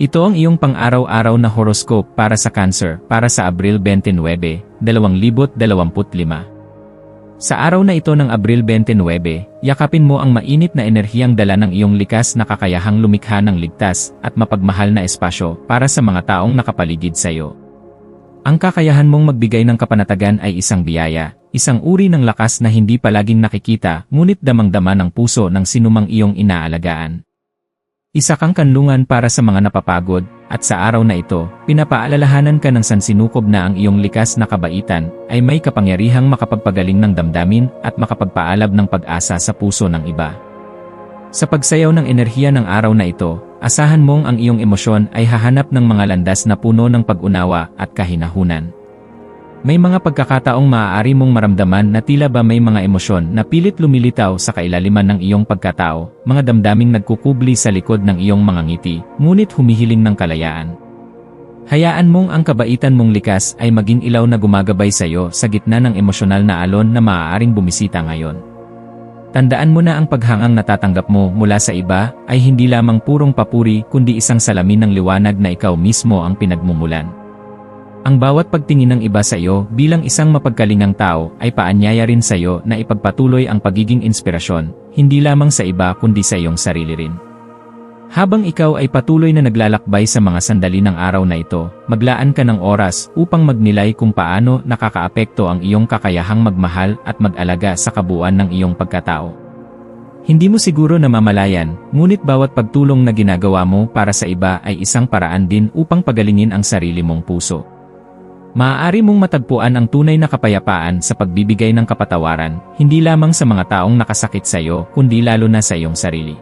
Ito ang iyong pang-araw-araw na horoscope para sa Cancer para sa Abril 29, 2025. Sa araw na ito ng Abril 29, yakapin mo ang mainit na enerhiyang dala ng iyong likas na kakayahang lumikha ng ligtas at mapagmahal na espasyo para sa mga taong nakapaligid sa iyo. Ang kakayahan mong magbigay ng kapanatagan ay isang biyaya, isang uri ng lakas na hindi palaging nakikita ngunit damang-dama ng puso ng sinumang iyong inaalagaan. Isa kang kanlungan para sa mga napapagod, at sa araw na ito, pinapaalalahanan ka ng sansinukob na ang iyong likas na kabaitan ay may kapangyarihang makapagpagaling ng damdamin at makapagpaalab ng pag-asa sa puso ng iba. Sa pagsayaw ng enerhiya ng araw na ito, asahan mong ang iyong emosyon ay hahanap ng mga landas na puno ng pag-unawa at kahinahunan. May mga pagkakataong maaari mong maramdaman na tila ba may mga emosyon na pilit lumilitaw sa kailaliman ng iyong pagkatao, mga damdaming nagkukubli sa likod ng iyong mga ngiti, ngunit humihiling ng kalayaan. Hayaan mong ang kabaitan mong likas ay maging ilaw na gumagabay sa iyo sa gitna ng emosyonal na alon na maaaring bumisita ngayon. Tandaan mo na ang paghangang natatanggap mo mula sa iba ay hindi lamang purong papuri kundi isang salamin ng liwanag na ikaw mismo ang pinagmumulan. Ang bawat pagtingin ng iba sa iyo bilang isang mapagkalingang tao ay paanyaya rin sa iyo na ipagpatuloy ang pagiging inspirasyon, hindi lamang sa iba kundi sa iyong sarili rin. Habang ikaw ay patuloy na naglalakbay sa mga sandali ng araw na ito, maglaan ka ng oras upang magnilay kung paano nakakaapekto ang iyong kakayahang magmahal at mag-alaga sa kabuuan ng iyong pagkatao. Hindi mo siguro namamalayan, ngunit bawat pagtulong na ginagawa mo para sa iba ay isang paraan din upang pagalingin ang sarili mong puso. Maaari mong matagpuan ang tunay na kapayapaan sa pagbibigay ng kapatawaran, hindi lamang sa mga taong nakasakit sa iyo, kundi lalo na sa iyong sarili.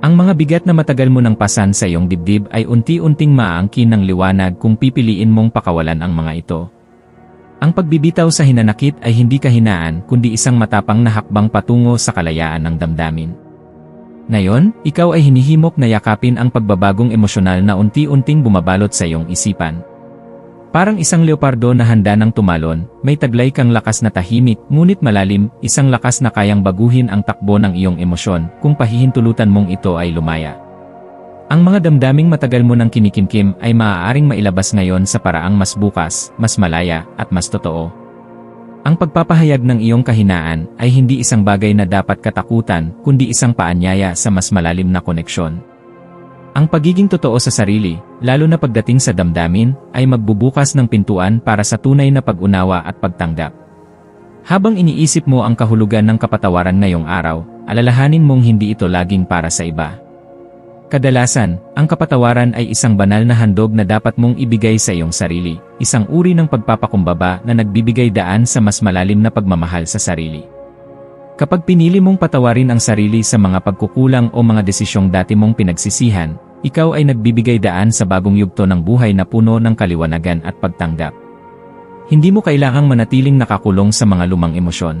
Ang mga bigat na matagal mo nang pasan sa iyong dibdib ay unti-unting maaangkin ng liwanag kung pipiliin mong pakawalan ang mga ito. Ang pagbibitaw sa hinanakit ay hindi kahinaan kundi isang matapang na hakbang patungo sa kalayaan ng damdamin. Ngayon, ikaw ay hinihimok na yakapin ang pagbabagong emosyonal na unti-unting bumabalot sa iyong isipan. Parang isang leopardo na handa ng tumalon, may taglay kang lakas na tahimik, ngunit malalim, isang lakas na kayang baguhin ang takbo ng iyong emosyon kung pahihintulutan mong ito ay lumaya. Ang mga damdaming matagal mo nang kinikimkim ay maaaring mailabas ngayon sa paraang mas bukas, mas malaya, at mas totoo. Ang pagpapahayag ng iyong kahinaan ay hindi isang bagay na dapat katakutan, kundi isang paanyaya sa mas malalim na koneksyon. Ang pagiging totoo sa sarili, lalo na pagdating sa damdamin, ay magbubukas ng pintuan para sa tunay na pag-unawa at pagtanggap. Habang iniisip mo ang kahulugan ng kapatawaran ngayong araw, alalahanin mong hindi ito laging para sa iba. Kadalasan, ang kapatawaran ay isang banal na handog na dapat mong ibigay sa iyong sarili, isang uri ng pagpapakumbaba na nagbibigay daan sa mas malalim na pagmamahal sa sarili. Kapag pinili mong patawarin ang sarili sa mga pagkukulang o mga desisyong dati mong pinagsisihan, ikaw ay nagbibigay daan sa bagong yugto ng buhay na puno ng kaliwanagan at pagtanggap. Hindi mo kailangang manatiling nakakulong sa mga lumang emosyon.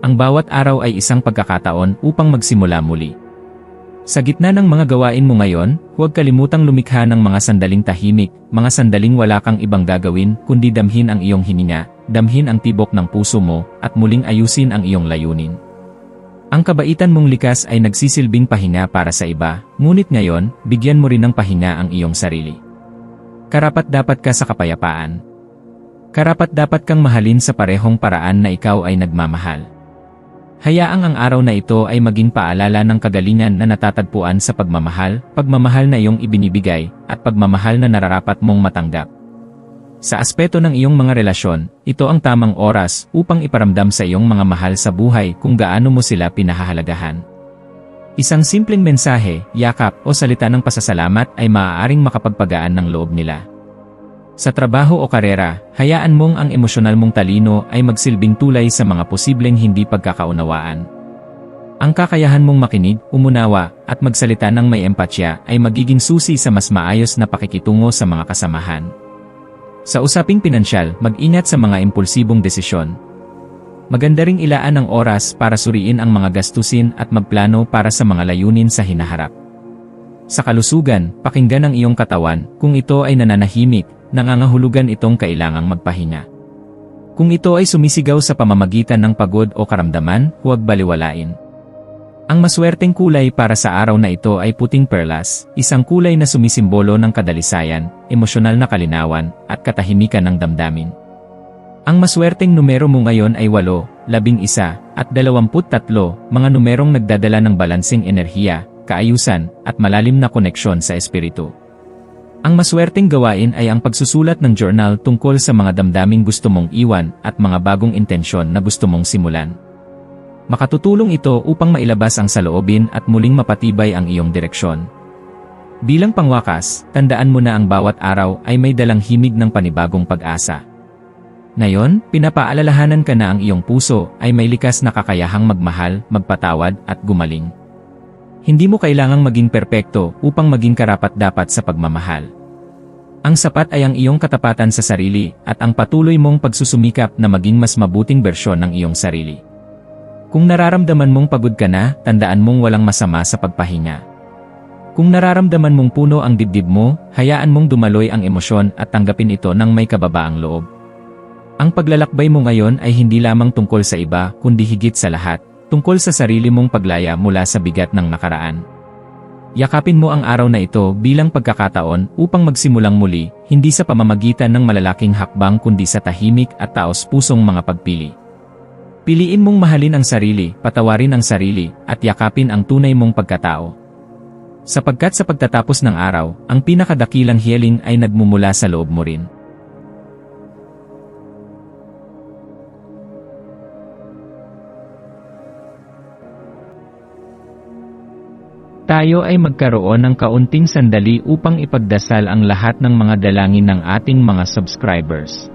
Ang bawat araw ay isang pagkakataon upang magsimula muli. Sa gitna ng mga gawain mo ngayon, huwag kalimutang lumikha ng mga sandaling tahimik, mga sandaling wala kang ibang gagawin kundi damhin ang iyong hininga, damhin ang tibok ng puso mo, at muling ayusin ang iyong layunin. Ang kabaitan mong likas ay nagsisilbing pahinga para sa iba, ngunit ngayon, bigyan mo rin ng pahinga ang iyong sarili. Karapat dapat ka sa kapayapaan. Karapat dapat kang mahalin sa parehong paraan na ikaw ay nagmamahal. Hayaang ang araw na ito ay maging paalala ng kagalingan na natatagpuan sa pagmamahal, pagmamahal na iyong ibinibigay, at pagmamahal na nararapat mong matanggap. Sa aspeto ng iyong mga relasyon, ito ang tamang oras upang iparamdam sa iyong mga mahal sa buhay kung gaano mo sila pinahahalagahan. Isang simpleng mensahe, yakap o salita ng pasasalamat ay maaaring makapagpagaan ng loob nila. Sa trabaho o karera, hayaan mong ang emosyonal mong talino ay magsilbing tulay sa mga posibleng hindi pagkakaunawaan. Ang kakayahan mong makinig, umunawa, at magsalita ng may empatya ay magiging susi sa mas maayos na pakikitungo sa mga kasamahan. Sa usaping pinansyal, mag-ingat sa mga impulsibong desisyon. Maganda ring ilaan ang oras para suriin ang mga gastusin at magplano para sa mga layunin sa hinaharap. Sa kalusugan, pakinggan ang iyong katawan, kung ito ay nananahimik, nangangahulugan itong kailangang magpahinga. Kung ito ay sumisigaw sa pamamagitan ng pagod o karamdaman, huwag baliwalain. Ang maswerteng kulay para sa araw na ito ay puting perlas, isang kulay na sumisimbolo ng kadalisayan, emosyonal na kalinawan, at katahimikan ng damdamin. Ang maswerteng numero mo ngayon ay 8, 11, at 23, mga numerong nagdadala ng balansing enerhiya, kaayusan, at malalim na koneksyon sa espiritu. Ang maswerteng gawain ay ang pagsusulat ng journal tungkol sa mga damdaming gusto mong iwan at mga bagong intensyon na gusto mong simulan. Makatutulong ito upang mailabas ang saloobin at muling mapatibay ang iyong direksyon. Bilang pangwakas, tandaan mo na ang bawat araw ay may dalang himig ng panibagong pag-asa. Ngayon, pinapaalalahanan ka na ang iyong puso ay may likas na kakayahang magmahal, magpatawad at gumaling. Hindi mo kailangang maging perpekto upang maging karapat-dapat sa pagmamahal. Ang sapat ay ang iyong katapatan sa sarili at ang patuloy mong pagsusumikap na maging mas mabuting bersyon ng iyong sarili. Kung nararamdaman mong pagod ka na, tandaan mong walang masama sa pagpahinga. Kung nararamdaman mong puno ang dibdib mo, hayaan mong dumaloy ang emosyon at tanggapin ito ng may kababaang loob. Ang paglalakbay mo ngayon ay hindi lamang tungkol sa iba, kundi higit sa lahat, tungkol sa sarili mong paglaya mula sa bigat ng nakaraan. Yakapin mo ang araw na ito bilang pagkakataon upang magsimulang muli, hindi sa pamamagitan ng malalaking hakbang kundi sa tahimik at taos-pusong mga pagpili. Piliin mong mahalin ang sarili, patawarin ang sarili, at yakapin ang tunay mong pagkatao. Sapagkat sa pagtatapos ng araw, ang pinakadakilang healing ay nagmumula sa loob mo rin. Tayo ay magkaroon ng kaunting sandali upang ipagdasal ang lahat ng mga dalangin ng ating mga subscribers